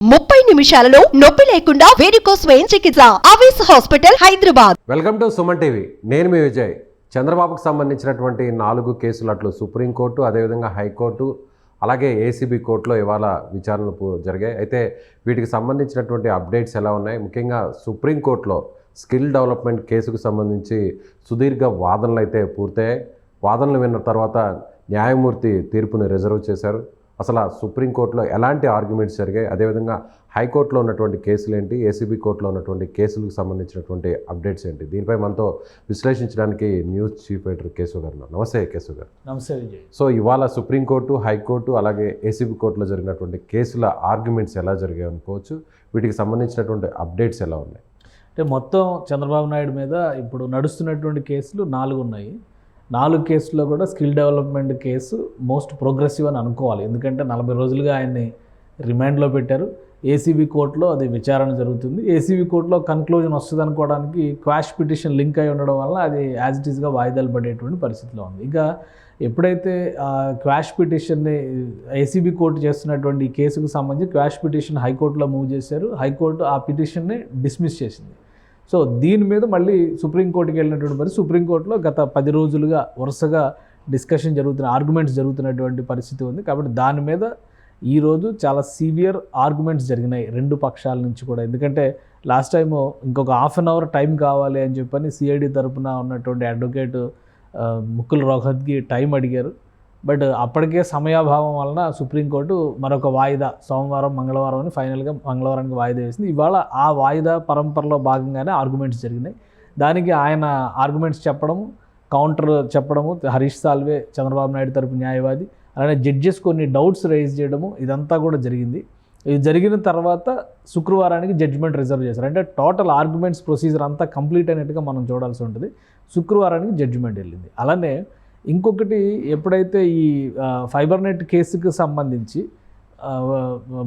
ముప్పై నిమిషాలలో నొప్పి లేకుండా వేడికోస్ స్వయం చికిత్స ఆవేశ hospital Hyderabad. Welcome to Suman TV. నేను మీ విజయ్. చంద్రబాబుకు సంబంధించినటువంటి నాలుగు కేసులు అట్లు సుప్రీంకోర్టు అదేవిధంగా హైకోర్టు అలాగే ఏసీబీ కోర్టులో ఇవాళ విచారణలు జరిగాయి. అయితే వీటికి సంబంధించినటువంటి అప్డేట్స్ ఎలా ఉన్నాయి? ముఖ్యంగా సుప్రీంకోర్టులో స్కిల్ డెవలప్మెంట్ కేసుకు సంబంధించి సుదీర్ఘ వాదనలు అయితే పూర్తయ్యాయి. వాదనలు విన్న తర్వాత న్యాయమూర్తి తీర్పును రిజర్వ్ చేశారు. అసలు సుప్రీంకోర్టులో ఎలాంటి ఆర్గ్యుమెంట్స్ జరిగాయి? అదేవిధంగా హైకోర్టులో ఉన్నటువంటి కేసులు ఏంటి? ఏసీబీ కోర్టులో ఉన్నటువంటి కేసులకు సంబంధించినటువంటి అప్డేట్స్ ఏంటి? దీనిపై మనతో విశ్లేషించడానికి news chief editor Keshav garu. నమస్తే కేశవ్ గారు. నమస్తే విజయ్. సో ఇవాళ సుప్రీంకోర్టు హైకోర్టు అలాగే ఏసీబీ కోర్టులో జరిగినటువంటి కేసుల ఆర్గ్యుమెంట్స్ ఎలా జరిగాయి అనుకోవచ్చు? వీటికి సంబంధించినటువంటి అప్డేట్స్ ఎలా ఉన్నాయి? అంటే మొత్తం చంద్రబాబు నాయుడు మీద ఇప్పుడు నడుస్తున్నటువంటి కేసులు నాలుగు ఉన్నాయి. నాలుగు కేసుల్లో కూడా skill development case most progressive అని అనుకోవాలి. ఎందుకంటే నలభై రోజులుగా ఆయన్ని రిమాండ్లో పెట్టారు. ఏసీబీ కోర్టులో అది విచారణ జరుగుతుంది. ఏసీబీ కోర్టులో కన్క్లూజన్ వస్తుంది అనుకోవడానికి క్వాష్ పిటిషన్ లింక్ అయి ఉండడం వల్ల అది యాజ్ ఇట్ ఈస్గా వాయిదాలు పడేటువంటి పరిస్థితిలో ఉంది. ఇక ఎప్పుడైతే క్వాష్ పిటిషన్ని ఏసీబీ కోర్టు చేస్తున్నటువంటి ఈ కేసుకు సంబంధించి క్వాష్ పిటిషన్ హైకోర్టులో మూవ్ చేశారు. హైకోర్టు ఆ పిటిషన్ని డిస్మిస్ చేసింది. సో దీని మీద మళ్ళీ సుప్రీంకోర్టుకి వెళ్ళినటువంటి పరిస్థితి సుప్రీంకోర్టులో గత పది రోజులుగా వరుసగా డిస్కషన్ జరుగుతున్న ఆర్గ్యుమెంట్స్ జరుగుతున్నటువంటి పరిస్థితి ఉంది. కాబట్టి దాని మీద ఈరోజు చాలా సీవియర్ ఆర్గ్యుమెంట్స్ జరిగినాయి రెండు పక్షాల నుంచి కూడా. ఎందుకంటే లాస్ట్ టైము ఇంకొక హాఫ్ అన్ అవర్ టైం కావాలి అని చెప్పని సిఐడి తరపున ఉన్నటువంటి అడ్వకేట్ ముకుల్ రోహత్కి టైం అడిగారు. బట్ అప్పటికే సమయాభావం వలన సుప్రీంకోర్టు మరొక వాయిదా సోమవారం మంగళవారం అని ఫైనల్గా మంగళవారానికి వాయిదా వేసింది. ఇవాళ ఆ వాయిదా పరంపరలో భాగంగానే ఆర్గ్యుమెంట్స్ జరిగినాయి. దానికి ఆయన ఆర్గ్యుమెంట్స్ చెప్పడము కౌంటర్ చెప్పడము హరీష్ సాల్వే చంద్రబాబు నాయుడు తరపు న్యాయవాది అలానే జడ్జెస్ కొన్ని డౌట్స్ రైజ్ చేయడము ఇదంతా కూడా జరిగింది. ఇది జరిగిన తర్వాత శుక్రవారానికి జడ్జిమెంట్ రిజర్వ్ చేశారు. అంటే టోటల్ ఆర్గ్యుమెంట్స్ ప్రొసీజర్ అంతా కంప్లీట్ అయినట్టుగా మనం చూడాల్సి ఉంటుంది. శుక్రవారానికి జడ్జిమెంట్ వెళ్ళింది. అలానే ఇంకొకటి ఎప్పుడైతే ఈ ఫైబర్ నెట్ కేసుకు సంబంధించి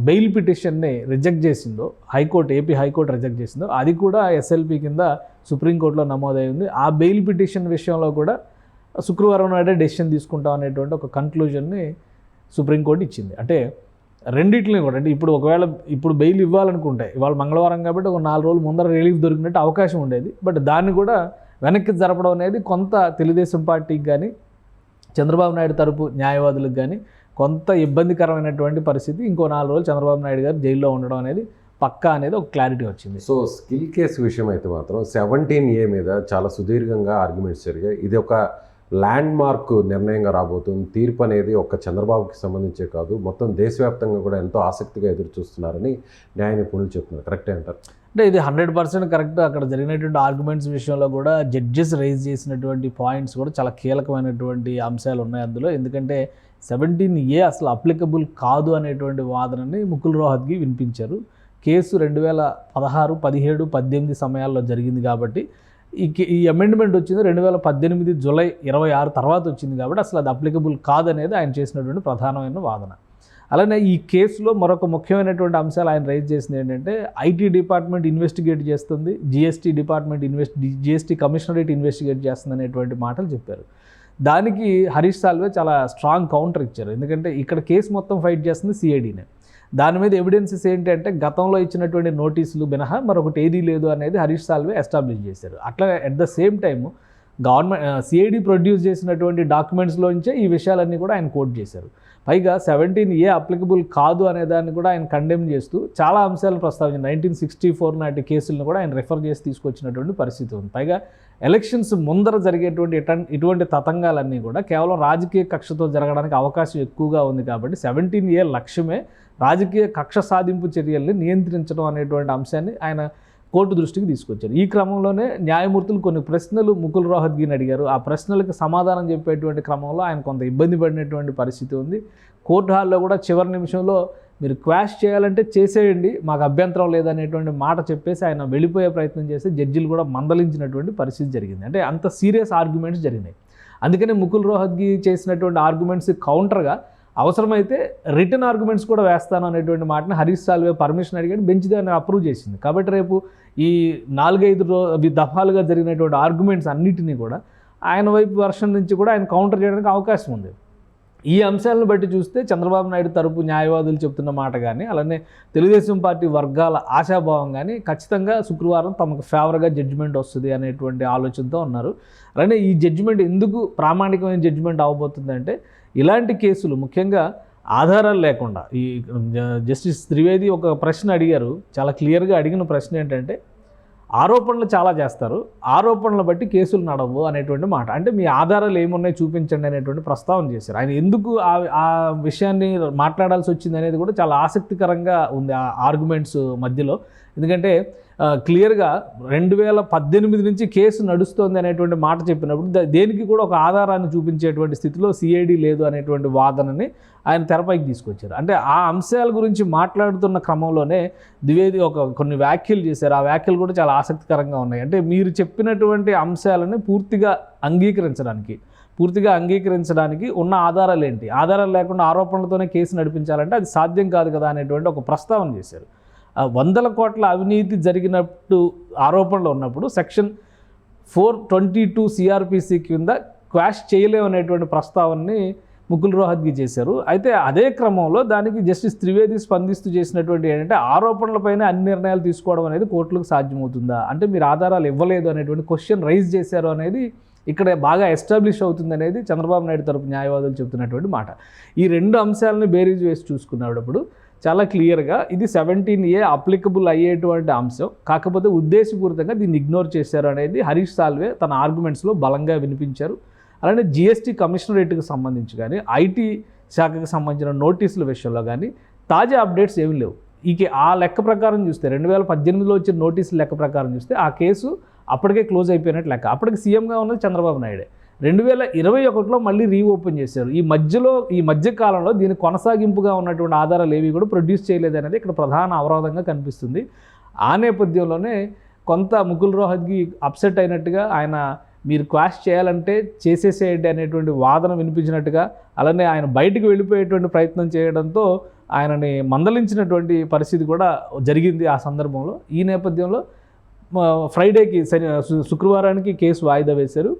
బెయిల్ పిటిషన్ని రిజెక్ట్ చేసిందో high court AP high court reject చేసిందో అది కూడా ఎస్ఎల్పి కింద సుప్రీంకోర్టులో నమోదై ఉంది. ఆ బెయిల్ పిటిషన్ విషయంలో కూడా శుక్రవారం నాడే డెసిషన్ తీసుకుంటాం అనేటువంటి ఒక కన్క్లూజన్ని సుప్రీంకోర్టు ఇచ్చింది. అంటే రెండింటిని కూడా అంటే ఇప్పుడు ఒకవేళ ఇప్పుడు బెయిల్ ఇవ్వాలనుకుంటే ఇవాళ మంగళవారం కాబట్టి ఒక నాలుగు రోజులు ముందర రిలీఫ్ దొరికినట్టు అవకాశం ఉండేది. బట్ దాన్ని కూడా వెనక్కి జరపడం అనేది కొంత తెలుగుదేశం పార్టీకి కానీ చంద్రబాబు నాయుడు తరపు న్యాయవాదులకు కానీ కొంత ఇబ్బందికరమైనటువంటి పరిస్థితి. ఇంకో నాలుగు రోజులు చంద్రబాబు నాయుడు గారు జైల్లో ఉండడం అనేది పక్కా అనేది ఒక క్లారిటీ వచ్చింది. సో స్కిల్ కేసు విషయం అయితే మాత్రం సెవెంటీన్ ఏ మీద చాలా సుదీర్ఘంగా ఆర్గ్యుమెంట్స్ జరిగాయి. ఇది ఒక ల్యాండ్ మార్క్ నిర్ణయంగా రాబోతుంది. తీర్పు అనేది ఒక్క చంద్రబాబుకి సంబంధించే కాదు మొత్తం దేశవ్యాప్తంగా కూడా ఎంతో ఆసక్తిగా ఎదురు చూస్తున్నారని న్యాయ నిపుణులు చెప్తున్నారు కరెక్టే అంటారు? అంటే ఇది హండ్రెడ్ పర్సెంట్ కరెక్ట్. అక్కడ జరిగినటువంటి ఆర్గ్యుమెంట్స్ విషయంలో కూడా జడ్జెస్ రైజ్ చేసినటువంటి పాయింట్స్ కూడా చాలా కీలకమైనటువంటి అంశాలు ఉన్నాయి అందులో. ఎందుకంటే సెవెంటీన్ ఏ అసలు అప్లికబుల్ కాదు అనేటువంటి వాదనని ముకుల్ రోహత్కి వినిపించారు. కేసు రెండు వేల పదహారు పదిహేడు పద్దెనిమిది సమయాల్లో జరిగింది కాబట్టి ఈ కే- ఈ అమెండ్మెంట్ వచ్చింది రెండు వేల పద్దెనిమిది జూలై ఇరవై ఆరు తర్వాత వచ్చింది కాబట్టి అసలు అది అప్లికబుల్ కాదనేది ఆయన చేసినటువంటి ప్రధానమైన వాదన. అలానే ఈ కేసులో మరొక ముఖ్యమైనటువంటి అంశాలు ఆయన రైజ్ చేసింది ఏంటంటే ఐటీ డిపార్ట్మెంట్ ఇన్వెస్టిగేట్ చేస్తుంది GST department invest GST commissionerate investigate చేస్తుంది అనేటువంటి మాటలు చెప్పారు. దానికి హరీష్ సాల్వే చాలా స్ట్రాంగ్ కౌంటర్ ఇచ్చారు. ఎందుకంటే ఇక్కడ కేసు మొత్తం ఫైట్ చేస్తుంది సిఐడినే దాని మీద ఎవిడెన్సెస్ ఏంటంటే గతంలో ఇచ్చినటువంటి నోటీసులు మినహా మరొకటి ఏదీ లేదు అనేది హరీష్ సాల్వే ఎస్టాబ్లిష్ చేశారు. అట్లా at the same time government CID produce చేసినటువంటి డాక్యుమెంట్స్లోంచే ఈ విషయాలన్నీ కూడా ఆయన కోట్ చేశారు. పైగా సెవెంటీన్ ఏ అప్లికబుల్ కాదు అనే దాన్ని కూడా ఆయన కండెమ్ చేస్తూ చాలా అంశాలను ప్రస్తావించారు నైన్టీన్ సిక్స్టీ ఫోర్ నాటి కేసులను కూడా ఆయన రిఫర్ చేసి తీసుకొచ్చినటువంటి పరిస్థితి ఉంది. పైగా ఎలక్షన్స్ ముందర జరిగేటువంటి ఇటువంటి తతంగాలన్నీ కూడా కేవలం రాజకీయ కక్షతో జరగడానికి అవకాశం ఎక్కువగా ఉంది కాబట్టి సెవెంటీన్ ఏ లక్ష్యమే రాజకీయ కక్ష సాధింపు చర్యల్ని నియంత్రించడం అనేటువంటి అంశాన్ని ఆయన కోర్టు దృష్టికి తీసుకొచ్చారు. ఈ క్రమంలోనే న్యాయమూర్తులు కొన్ని ప్రశ్నలు ముకుల్ రోహద్గిని అడిగారు. ఆ ప్రశ్నలకు సమాధానం చెప్పేటువంటి క్రమంలో ఆయన కొంత ఇబ్బంది పడినటువంటి పరిస్థితి ఉంది. కోర్టు హాల్లో కూడా చివరి నిమిషంలో మీరు క్వాష్ చేయాలంటే చేసేయండి మాకు అభ్యంతరం లేదనేటువంటి మాట చెప్పేసి ఆయన వెళ్ళిపోయే ప్రయత్నం చేసి జడ్జిలు కూడా మందలించినటువంటి పరిస్థితి జరిగింది. అంటే అంత సీరియస్ ఆర్గ్యుమెంట్స్ జరిగినాయి. అందుకనే ముకుల్ రోహద్గి చేసినటువంటి ఆర్గ్యుమెంట్స్ కౌంటర్గా అవసరమైతే రిటర్న్ ఆర్గ్యుమెంట్స్ కూడా వేస్తాను అనేటువంటి మాటని హరీష్ సాల్వే పర్మిషన్ అడిగాడు బెంచ్ దాన్ని అప్రూవ్ చేసింది. కాబట్టి రేపు ఈ నాలుగైదు రో దఫాలుగా జరిగినటువంటి ఆర్గ్యుమెంట్స్ అన్నిటినీ కూడా ఆయన వైపు వర్షన్ నుంచి కూడా ఆయన కౌంటర్ చేయడానికి అవకాశం ఉంది. ఈ అంశాలను బట్టి చూస్తే చంద్రబాబు నాయుడు తరపు న్యాయవాదులు చెప్తున్న మాట కానీ అలానే తెలుగుదేశం పార్టీ వర్గాల ఆశాభావం కానీ ఖచ్చితంగా శుక్రవారం తమకు ఫేవర్గా జడ్జిమెంట్ వస్తుంది అనేటువంటి ఆలోచనతో ఉన్నారు. అలానే ఈ జడ్జిమెంట్ ఎందుకు ప్రామాణికమైన జడ్జిమెంట్ అవబోతుందంటే ఇలాంటి కేసులు ముఖ్యంగా ఆధారాలు లేకుండా ఈ జస్టిస్ త్రివేది ఒక ప్రశ్న అడిగారు. చాలా క్లియర్గా అడిగిన ప్రశ్న ఏంటంటే ఆరోపణలు చాలా చేస్తారు. ఆరోపణలు బట్టి కేసులు నడవు అనేటువంటి మాట. అంటే మీ ఆధారాలు ఏమున్నాయి చూపించండి అనేటువంటి ప్రస్తావన చేశారు. ఆయన ఎందుకు ఆ ఆ విషయాన్ని మాట్లాడాల్సి వచ్చింది అనేది కూడా చాలా ఆసక్తికరంగా ఉంది ఆ ఆర్గ్యుమెంట్స్ మధ్యలో. ఎందుకంటే క్లియర్గా రెండు వేల పద్దెనిమిది నుంచి కేసు నడుస్తోంది అనేటువంటి మాట చెప్పినప్పుడు దేనికి కూడా ఒక ఆధారాన్ని చూపించేటువంటి స్థితిలో సిఐడి లేదు అనేటువంటి వాదనని ఆయన తెరపైకి తీసుకొచ్చారు. అంటే ఆ అంశాల గురించి మాట్లాడుతున్న క్రమంలోనే ద్వివేది ఒక కొన్ని వ్యాఖ్యలు చేశారు. ఆ వ్యాఖ్యలు కూడా చాలా ఆసక్తికరంగా ఉన్నాయి. అంటే మీరు చెప్పినటువంటి అంశాలని పూర్తిగా అంగీకరించడానికి పూర్తిగా అంగీకరించడానికి ఉన్న ఆధారాలు ఏంటి? ఆధారాలు లేకుండా ఆరోపణలతోనే కేసు నడిపించాలంటే అది సాధ్యం కాదు కదా అనేటువంటి ఒక ప్రస్తావన చేశారు. వందల కోట్ల అవినీతి జరిగినట్టు ఆరోపణలు ఉన్నప్పుడు section four twenty two CRPC కింద క్వాష్ చేయలేమనేటువంటి ప్రస్తావనని ముకుల్ రోహత్గి చేశారు. అయితే అదే క్రమంలో దానికి జస్టిస్ త్రివేది స్పందిస్తూ చేసినటువంటి ఏంటంటే ఆరోపణలపైన అన్ని నిర్ణయాలు తీసుకోవడం అనేది కోర్టులకు సాధ్యమవుతుందా? అంటే మీరు ఆధారాలు ఇవ్వలేదు అనేటువంటి క్వశ్చన్ రైజ్ చేశారు అనేది ఇక్కడ బాగా ఎస్టాబ్లిష్ అవుతుంది అనేది చంద్రబాబు నాయుడు తరపు న్యాయవాదులు చెబుతున్నటువంటి మాట. ఈ రెండు అంశాలను బేరీజ్ వేసి చూసుకున్నప్పుడు చాలా క్లియర్గా ఇది సెవెంటీన్ ఏ అప్లికబుల్ అయ్యేటువంటి అంశం. కాకపోతే ఉద్దేశపూరితంగా దీన్ని ఇగ్నోర్ చేశారు అనేది హరీష్ సాల్వే తన ఆర్గ్యుమెంట్స్లో బలంగా వినిపించారు. అలానే జిఎస్టీ కమిషనరేట్కి సంబంధించి కానీ ఐటీ శాఖకు సంబంధించిన నోటీసుల విషయంలో కానీ తాజా అప్డేట్స్ ఏమీ లేవు. ఇక ఆ లెక్క ప్రకారం చూస్తే రెండు వేల పద్దెనిమిదిలో వచ్చిన నోటీసుల లెక్క ప్రకారం చూస్తే ఆ కేసు అప్పటికే క్లోజ్ అయిపోయినట్టు లెక్క. అప్పటికి సీఎంగా ఉన్నది చంద్రబాబు నాయుడే. రెండు వేల ఇరవై ఒకటిలో మళ్ళీ రీఓపెన్ చేశారు. ఈ మధ్యలో ఈ మధ్య కాలంలో దీని కొనసాగింపుగా ఉన్నటువంటి ఆధారాలు ఏవి కూడా ప్రొడ్యూస్ చేయలేదు అనేది ఇక్కడ ప్రధాన అవరోధంగా కనిపిస్తుంది. ఆ నేపథ్యంలోనే కొంత ముకుల్ రోహద్కి అప్సెట్ అయినట్టుగా ఆయన మీరు క్వాష్ చేయాలంటే చేసేసేయండి అనేటువంటి వాదన వినిపించినట్టుగా అలానే ఆయన బయటకు వెళ్ళిపోయేటువంటి ప్రయత్నం చేయడంతో ఆయనని మందలించినటువంటి పరిస్థితి కూడా జరిగింది ఆ సందర్భంలో. ఈ నేపథ్యంలో ఫ్రైడేకి శని శుక్రవారానికి కేసు వాయిదా వేశారు.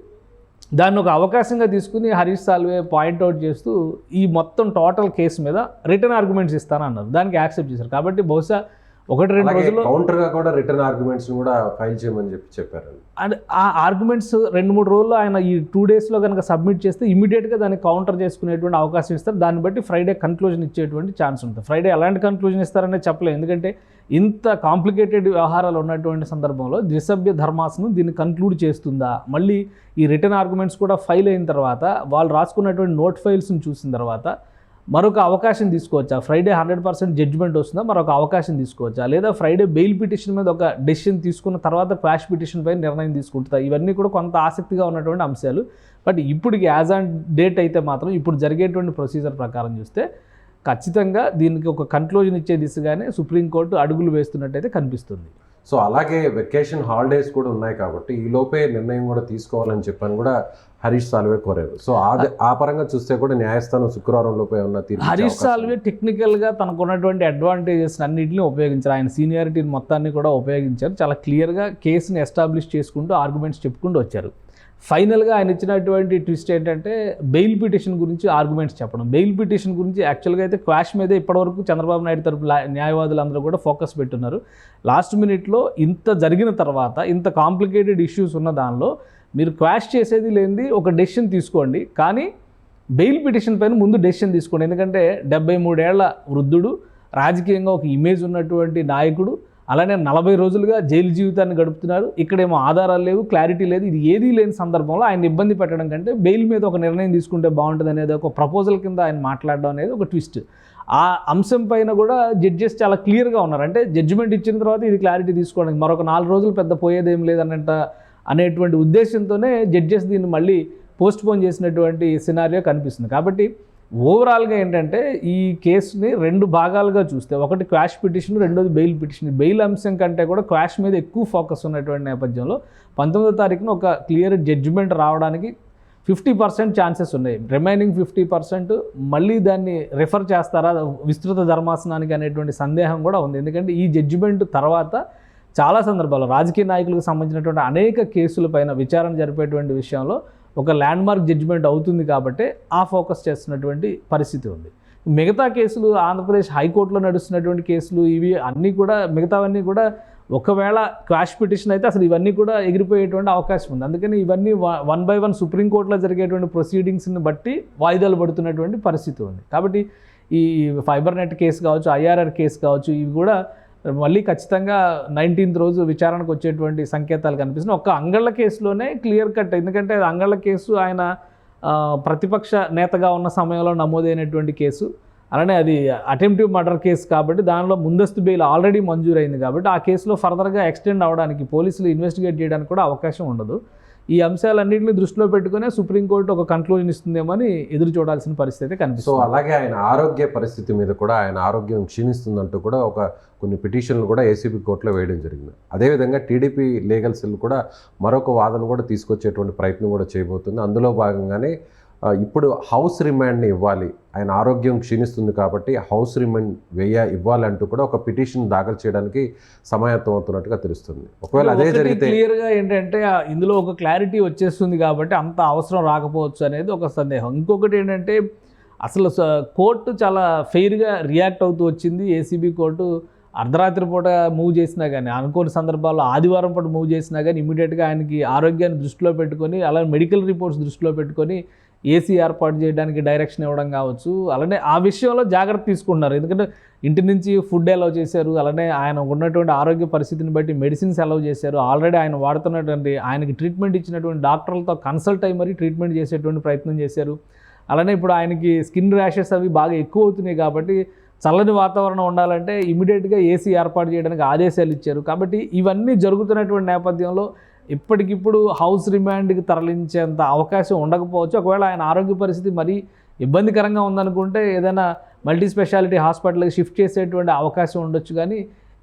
దాన్ని ఒక అవకాశంగా తీసుకుని హరీష్ సాల్వే పాయింట్అవుట్ చేస్తూ ఈ మొత్తం టోటల్ కేసు మీద రిటర్న్ ఆర్గ్యుమెంట్స్ ఇస్తానన్నారు. దానికి యాక్సెప్ట్ చేశారు. కాబట్టి బహుశా ఒకటి రెండు రోజుల్లో కౌంటర్గా కూడా రిటర్న్ ఆర్గ్యుమెంట్స్ కూడా ఫైల్ చేయమని చెప్పి చెప్పారు అండ్ ఆ ఆర్గ్యుమెంట్స్ రెండు మూడు రోజుల్లో ఆయన ఈ టూ డేస్లో కనుక సబ్మిట్ చేస్తే ఇమీడియట్గా దాన్ని కౌంటర్ చేసుకునేటువంటి అవకాశం ఇస్తారు. దాన్ని బట్టి ఫ్రైడే కన్క్లూజన్ ఇచ్చేటువంటి ఛాన్స్ ఉంటుంది. ఫ్రైడే ఎలాంటి కన్క్లూజన్ ఇస్తారనేది చెప్పలేదు ఎందుకంటే ఇంత కాంప్లికేటెడ్ వ్యవహారాలు ఉన్నటువంటి సందర్భంలో ద్విసభ్య ధర్మాసనం దీన్ని కన్క్లూడ్ చేస్తుందా? మళ్ళీ ఈ రిటర్న్ ఆర్గ్యుమెంట్స్ కూడా ఫైల్ అయిన తర్వాత వాళ్ళు రాసుకున్నటువంటి నోట్ ఫైల్స్ని చూసిన తర్వాత మరొక అవకాశం తీసుకోవచ్చా? ఫ్రైడే హండ్రెడ్ పర్సెంట్ జడ్జిమెంట్ వస్తుందా? మరొక అవకాశం తీసుకోవచ్చా? లేదా ఫ్రైడే బెయిల్ పిటిషన్ మీద ఒక డెసిషన్ తీసుకున్న తర్వాత క్వాష్ పిటిషన్ పై నిర్ణయం తీసుకుంటుందా? ఇవన్నీ కూడా కొంత ఆసక్తిగా ఉన్నటువంటి అంశాలు. బట్ ఇప్పటికి యాజ్ ఆన్ డేట్ అయితే మాత్రం ఇప్పుడు జరిగేటువంటి ప్రొసీజర్ ప్రకారం చూస్తే ఖచ్చితంగా దీనికి ఒక కన్క్లూజన్ ఇచ్చే దిశగానే సుప్రీంకోర్టు అడుగులు వేస్తున్నట్టయితే కనిపిస్తుంది. సో అలాగే వెకేషన్ హాలిడేస్ కూడా ఉన్నాయి కాబట్టి ఈ లోపే నిర్ణయం కూడా తీసుకోవాలని చెప్పని కూడా హరీష్ సాల్వే కోరారు. సో ఆ- పరంగా చూస్తే కూడా న్యాయస్థానం శుక్రవారం లోపే ఉన్న తీర్పు హరీష్ సాల్వే టెక్నికల్గా తనకు ఉన్నటువంటి అడ్వాంటేజెస్ అన్నింటినీ ఉపయోగించారు. ఆయన సీనియారిటీని మొత్తాన్ని కూడా ఉపయోగించారు. చాలా క్లియర్గా కేసుని ఎస్టాబ్లిష్ చేసుకుంటూ ఆర్గ్యుమెంట్స్ చెప్పుకుంటూ వచ్చారు. ఫైనల్గా ఆయన ఇచ్చినటువంటి ట్విస్ట్ ఏంటంటే బెయిల్ పిటిషన్ గురించి ఆర్గ్యుమెంట్స్ చెప్పడం. బెయిల్ పిటిషన్ గురించి యాక్చువల్గా అయితే క్వాష్ మీదే ఇప్పటివరకు చంద్రబాబు నాయుడు తరపు న్యాయవాదులు న్యాయవాదులందరూ కూడా ఫోకస్ పెట్టున్నారు. లాస్ట్ మినిట్లో ఇంత జరిగిన తర్వాత ఇంత కాంప్లికేటెడ్ ఇష్యూస్ ఉన్న దానిలో మీరు క్వాష్ చేసేది లేనిది ఒక డెసిషన్ తీసుకోండి. కానీ బెయిల్ పిటిషన్ పైన ముందు డెసిషన్ తీసుకోండి. ఎందుకంటే డెబ్బై మూడేళ్ళ వృద్ధుడు రాజకీయంగా ఒక ఇమేజ్ ఉన్నటువంటి నాయకుడు అలానే నలభై రోజులుగా జైలు జీవితాన్ని గడుపుతున్నారు. ఇక్కడేమో ఆధారాలు లేవు క్లారిటీ లేదు. ఇది ఏదీ లేని సందర్భంలో ఆయన ఇబ్బంది పెట్టడం కంటే బెయిల్ మీద ఒక నిర్ణయం తీసుకుంటే బాగుంటుంది అనేది ఒక ప్రపోజల్ కింద ఆయన మాట్లాడడం అనేది ఒక ట్విస్ట్. ఆ అంశం పైన కూడా జడ్జెస్ చాలా క్లియర్గా ఉన్నారు. అంటే జడ్జిమెంట్ ఇచ్చిన తర్వాత ఇది క్లారిటీ తీసుకోవడానికి మరొక నాలుగు రోజులు పెద్ద పోయేదేం లేదనంట అనేటువంటి ఉద్దేశంతోనే జడ్జెస్ దీన్ని మళ్ళీ పోస్ట్పోన్ చేసినటువంటి సినారియో కనిపిస్తుంది. కాబట్టి ఓవరాల్గా ఏంటంటే ఈ కేసుని రెండు భాగాలుగా చూస్తే ఒకటి క్వాష్ పిటిషన్ రెండోది బెయిల్ పిటిషన్. బెయిల్ అంశం కంటే కూడా క్వాష్ మీద ఎక్కువ ఫోకస్ ఉన్నటువంటి నేపథ్యంలో పంతొమ్మిదో తారీఖున ఒక క్లియర్ జడ్జిమెంట్ రావడానికి ఫిఫ్టీ పర్సెంట్ ఛాన్సెస్ ఉన్నాయి. రిమైనింగ్ ఫిఫ్టీ పర్సెంట్ మళ్ళీ దాన్ని రిఫర్ చేస్తారా? విస్తృత ధర్మాసనానికి అనేటువంటి సందేహం కూడా ఉంది. ఎందుకంటే ఈ జడ్జిమెంట్ తర్వాత చాలా సందర్భాల్లో రాజకీయ నాయకులకు సంబంధించినటువంటి అనేక కేసులపైన విచారణ జరిపేటువంటి విషయంలో ఒక ల్యాండ్ మార్క్ జడ్జిమెంట్ అవుతుంది కాబట్టి ఆ ఫోకస్ చేస్తున్నటువంటి పరిస్థితి ఉంది. మిగతా కేసులు ఆంధ్రప్రదేశ్ హైకోర్టులో నడుస్తున్నటువంటి కేసులు ఇవి అన్నీ కూడా మిగతావన్నీ కూడా ఒకవేళ క్వాష్ పిటిషన్ అయితే అసలు ఇవన్నీ కూడా ఎగిరిపోయేటువంటి అవకాశం ఉంది. అందుకని ఇవన్నీ వన్ బై వన్ సుప్రీంకోర్టులో జరిగేటువంటి ప్రొసీడింగ్స్ని బట్టి వాయిదాలు పడుతున్నటువంటి పరిస్థితి ఉంది. కాబట్టి ఈ ఫైబర్ నెట్ కేసు కావచ్చు ఐఆర్ఆర్ కేసు కావచ్చు ఇవి కూడా మళ్ళీ ఖచ్చితంగా నైన్టీన్త్ రోజు విచారణకు వచ్చేటువంటి సంకేతాలు కనిపిస్తున్నాయి. ఒక్క అంగళ్ళ కేసులోనే క్లియర్ కట్ ఎందుకంటే అంగళ్ళ కేసు ఆయన ప్రతిపక్ష నేతగా ఉన్న సమయంలో నమోదైనటువంటి కేసు. అలానే అది అటెంప్టివ్ మర్డర్ కేసు కాబట్టి దానిలో ముందస్తు బెయిల్ ఆల్రెడీ మంజూరైంది కాబట్టి ఆ కేసులో ఫర్దర్గా ఎక్స్టెండ్ అవ్వడానికి పోలీసులు ఇన్వెస్టిగేట్ చేయడానికి కూడా అవకాశం ఉండదు. ఈ అంశాలన్నింటినీ దృష్టిలో పెట్టుకునే సుప్రీంకోర్టు ఒక కంక్లూజన్ ఇస్తుందేమని ఎదురు చూడాల్సిన పరిస్థితి అయితే సో కనిపిస్తుంది. అలాగే ఆయన ఆరోగ్య పరిస్థితి మీద కూడా ఆయన ఆరోగ్యం క్షీణిస్తుందంటూ కూడా ఒక కొన్ని పిటిషన్లు కూడా ఏసీబీ కోర్టులో వేయడం జరిగింది. అదేవిధంగా టీడీపీ లీగల్ సెల్ కూడా మరొక వాదన కూడా తీసుకొచ్చేటువంటి ప్రయత్నం కూడా చేయబోతుంది. అందులో భాగంగానే ఇప్పుడు హౌస్ రిమాండ్ని ఇవ్వాలి. ఆయన ఆరోగ్యం క్షీణిస్తుంది కాబట్టి హౌస్ రిమాండ్ వేయ ఇవ్వాలంటూ కూడా ఒక పిటిషన్ దాఖలు చేయడానికి సమాయత్తం అవుతున్నట్టుగా తెలుస్తుంది. ఒకవేళ అదే జరిగితే క్లియర్గా ఏంటంటే ఇందులో ఒక క్లారిటీ వచ్చేస్తుంది కాబట్టి అంత అవసరం రాకపోవచ్చు అనేది ఒక సందేహం. ఇంకొకటి ఏంటంటే అసలు కోర్టు చాలా ఫెయిర్గా రియాక్ట్ అవుతూ వచ్చింది. ఏసీబీ కోర్టు అర్ధరాత్రి పూట మూవ్ చేసినా కానీ అనుకోని సందర్భాల్లో ఆదివారం పూట మూవ్ చేసినా కానీ ఇమీడియట్గా ఆయనకి ఆరోగ్యాన్ని దృష్టిలో పెట్టుకొని అలాగే మెడికల్ రిపోర్ట్స్ దృష్టిలో పెట్టుకొని ఏసీ ఏర్పాటు చేయడానికి డైరెక్షన్ ఇవ్వడం కావచ్చు. అలానే ఆ విషయంలో జాగ్రత్త తీసుకుంటున్నారు. ఎందుకంటే ఇంటి నుంచి ఫుడ్ అలౌ చేశారు. అలానే ఆయన ఉన్నటువంటి ఆరోగ్య పరిస్థితిని బట్టి మెడిసిన్స్ అలౌ చేశారు. ఆల్రెడీ ఆయన వాడుతున్నటువంటి ఆయనకి ట్రీట్మెంట్ ఇచ్చినటువంటి డాక్టర్లతో కన్సల్ట్ అయ్యి మరీ ట్రీట్మెంట్ చేసేటువంటి ప్రయత్నం చేశారు. అలానే ఇప్పుడు ఆయనకి స్కిన్ ర్యాషెస్ అవి బాగా ఎక్కువ అవుతున్నాయి కాబట్టి చల్లని వాతావరణం ఉండాలంటే ఇమీడియట్గా ఏసీ ఏర్పాటు చేయడానికి ఆదేశాలు ఇచ్చారు. కాబట్టి ఇవన్నీ జరుగుతున్నటువంటి నేపథ్యంలో ఇప్పటికిప్పుడు హౌస్ రిమాండ్కి తరలించేంత అవకాశం ఉండకపోవచ్చు. ఒకవేళ ఆయన ఆరోగ్య పరిస్థితి మరీ ఇబ్బందికరంగా ఉందనుకుంటే ఏదైనా మల్టీ స్పెషాలిటీ హాస్పిటల్కి షిఫ్ట్ చేసేటువంటి అవకాశం ఉండొచ్చు. కానీ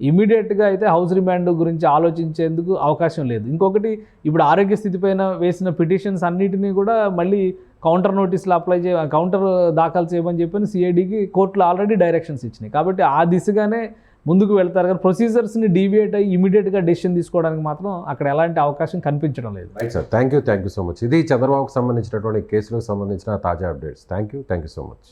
ఇమీడియట్గా అయితే హౌస్ రిమాండ్ గురించి ఆలోచించేందుకు అవకాశం లేదు. ఇంకొకటి ఇప్పుడు ఆరోగ్య స్థితిపైన వేసిన పిటిషన్స్ అన్నిటినీ కూడా మళ్ళీ కౌంటర్ నోటీసులు అప్లై చే కౌంటర్ దాఖలు చేయమని చెప్పని సిఐడికి కోర్టులు ఆల్రెడీ డైరెక్షన్స్ ఇచ్చినాయి. కాబట్టి ఆ దిశగానే ముందుకు వెళ్తారు కానీ ప్రొసీజర్స్ని డీవియేట్ అయ్యి ఇమీడియట్గా డెసిషన్ తీసుకోవడానికి మాత్రం అక్కడ ఎలాంటి అవకాశం కనిపించడం లేదు. Right sir thank you thank you so much ఇది చంద్రబాబుకు సంబంధించినటువంటి కేసులకు సంబంధించిన తాజా updates thank you thank you so much